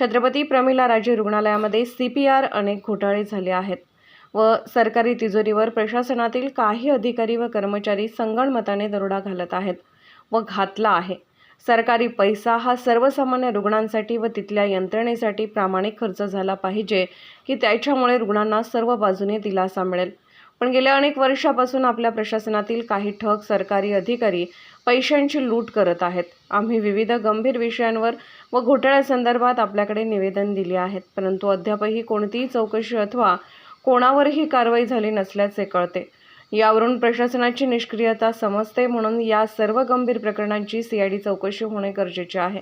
छत्रपती प्रमिला राजे रुग्णालयामध्ये C P R अनेक घोटाळे झाले आहेत व सरकारी तिजोरीवर प्रशासनातील काही अधिकारी व कर्मचारी संगणमताने दरोडा घालत आहेत व घातला आहे. सरकारी पैसा हा सर्वसामान्य रुग्णांसाठी व तिथल्या यंत्रणेसाठी प्रामाणिक खर्च झाला पाहिजे की त्याच्यामुळे रुग्णांना सर्व बाजूने दिलासा मिळेल. पण गेल्या अनेक वर्षापासून आपल्या प्रशासनातील काही ठग सरकारी अधिकारी पैशांची लूट करत आहेत. आम्ही विविध गंभीर विषयांवर व घोटाळ्यासंदर्भात आपल्याकडे निवेदन दिले आहेत. परंतु अद्यापही कोणतीही चौकशी अथवा कोणावरही कारवाई झाली नसल्याचे कळते. यावरून प्रशासनाची निष्क्रियता समजते म्हणून या सर्व गंभीर प्रकरणांची सीआयडी चौकशी होणे गरजेचे आहे.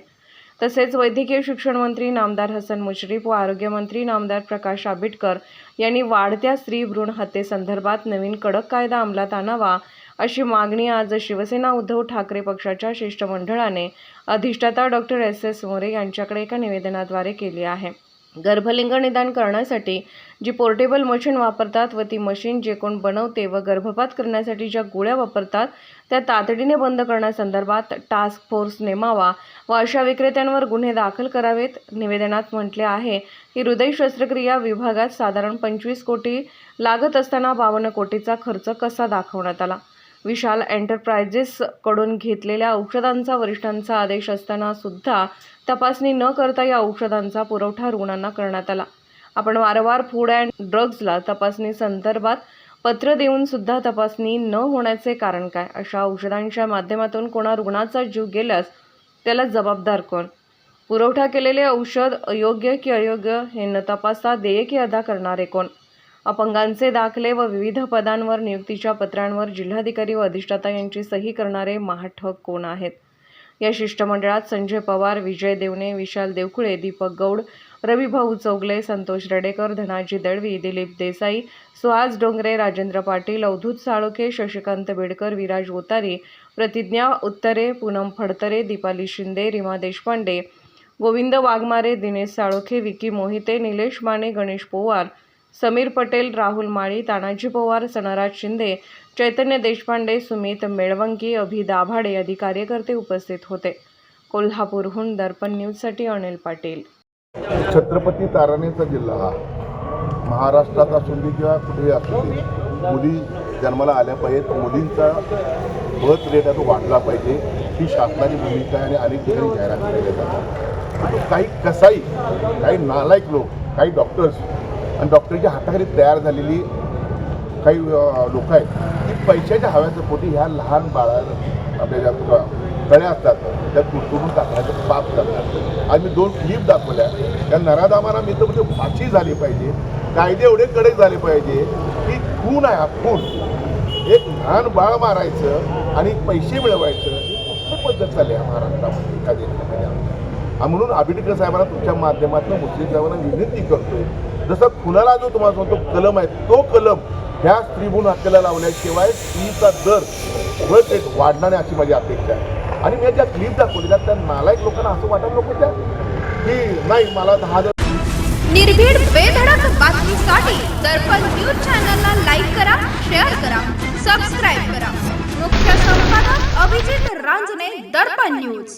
तसेच वैद्यकीय शिक्षण मंत्री नामदार हसन मुश्रीफ व आरोग्यमंत्री नामदार प्रकाश आंबेडकर यांनी वाढत्या स्त्री भ्रूण हत्येसंदर्भात नवीन कडक कायदा अंमलात आणावा अशी मागणी आज शिवसेना उद्धव ठाकरे पक्षाच्या शिष्टमंडळाने अधिष्ठाता डॉक्टर एस एस मोरे यांच्याकडे एका निवेदनाद्वारे केली आहे. गर्भलिंग निदान करण्यासाठी जी पोर्टेबल मशीन वापरतात व ती मशीन जे कोण बनवते व गर्भपात करण्यासाठी ज्या गोळ्या वापरतात त्या तातडीने बंद करण्यासंदर्भात टास्क फोर्स नेमावा व अशा विक्रेत्यांवर गुन्हे दाखल करावेत. निवेदनात म्हटले आहे की हृदय शस्त्रक्रिया विभागात साधारण पंचवीस कोटी लागत असताना बावन्न कोटीचा खर्च कसा दाखवण्यात आला? विशाल एंटरप्राइजेसकडून घेतलेल्या औषधांचा वरिष्ठांचा आदेश असताना सुद्धा तपासणी न करता या औषधांचा पुरवठा रुग्णांना करण्यात आला. आपण वारंवार फूड अँड ड्रग्जला तपासणी संदर्भात पत्र देऊन सुद्धा तपासणी न होण्याचे कारण काय? अशा औषधांच्या माध्यमातून कोणा रुग्णाचा जीव गेल्यास त्याला जबाबदार कोण? पुरवठा केलेले औषध अयोग्य की अयोग्य हे न तपासता देयके अदा करणारे कोण? अपंगांचे दाखले व विविध पदांवर नियुक्तीच्या पत्रांवर जिल्हाधिकारी व अधिष्ठाता यांची सही करणारे महाठक कोण आहेत? या शिष्टमंडळात संजय पवार विजय देवणे विशाल देवकुळे दीपक गौड रविभाऊ चौगले संतोष रडेकर धनाजी दळवी दिलीप देसाई सुहास डोंगरे राजेंद्र पाटील अवधूत साळोखे शशिकांत बेडकर विराज ओतारी प्रतिज्ञा उत्तरे पूनम फडतरे दीपाली शिंदे रिमा देशपांडे गोविंद वाघमारे दिनेश साळोखे विकी मोहिते निलेश माने गणेश पोवार समीर पटेल राहुल माळी तानाजी पवार सनराज शिंदे चैतन्य देशपांडे सुमित मेळवंकी अभि दाभाडे आदी कार्यकर्ते उपस्थित होते. कोल्हापूरहून दर्पण न्यूजसाठी अनिल पाटील. छत्रपती ताराणीचा जिल्हा हा महाराष्ट्रात असून दे किंवा कुठेही असू दे मुली जन्माला आल्या पाहिजेत. मुलींचा बर्थ रेट आहे तो वाढला पाहिजे. ही शासनाची भूमिका आहे आणि अनेक ठिकाणी जाहिरात केल्या जातात काही कसाई काही नालायक लोक काही डॉक्टर्स आणि डॉक्टरच्या हाताखाली तयार झालेली काही लोक आहेत ती पैशाच्या हव्याचं पोटी ह्या लहान बाळा आपल्या ज्या कळ्या असतात त्या तुटून टाकण्याचं पाप करतात. आज मी दोन क्लिप दाखवल्या. त्या नराधामाना मी तर म्हणजे फाशी झाली पाहिजे कायदे एवढे कडक झाले पाहिजे की खून आहे हा खून. एक लहान बाळ मारायचं आणि पैसे मिळवायचं ही पद्धत चालली आहे महाराष्ट्रामध्ये एका देशामध्ये म्हणून आंबेडकर साहेबांना तुमच्या माध्यमातून मुस्लिम साहेबांना विनंती करतोय जसं खुनाला जो तुम्हाला सांगतो कलम आहे तो कलम ह्या स्त्रीभूण हत्येला लावल्याशिवाय स्त्रीचा दर बर्थ एक वाढणार अशी माझी अपेक्षा आहे. आणि मी ज्या क्लिप दाखवल्या त्या नालायक लोकांना असं वाटत नको त्या की नाही मला दहा दर निर्भीड बेधडक बातमीसाठी दर्पण न्यूज चॅनलला लाईक करा शेअर करा सबस्क्राईब करा. मुख्य संपादक अभिजित रांजणे दर्पण न्यूज.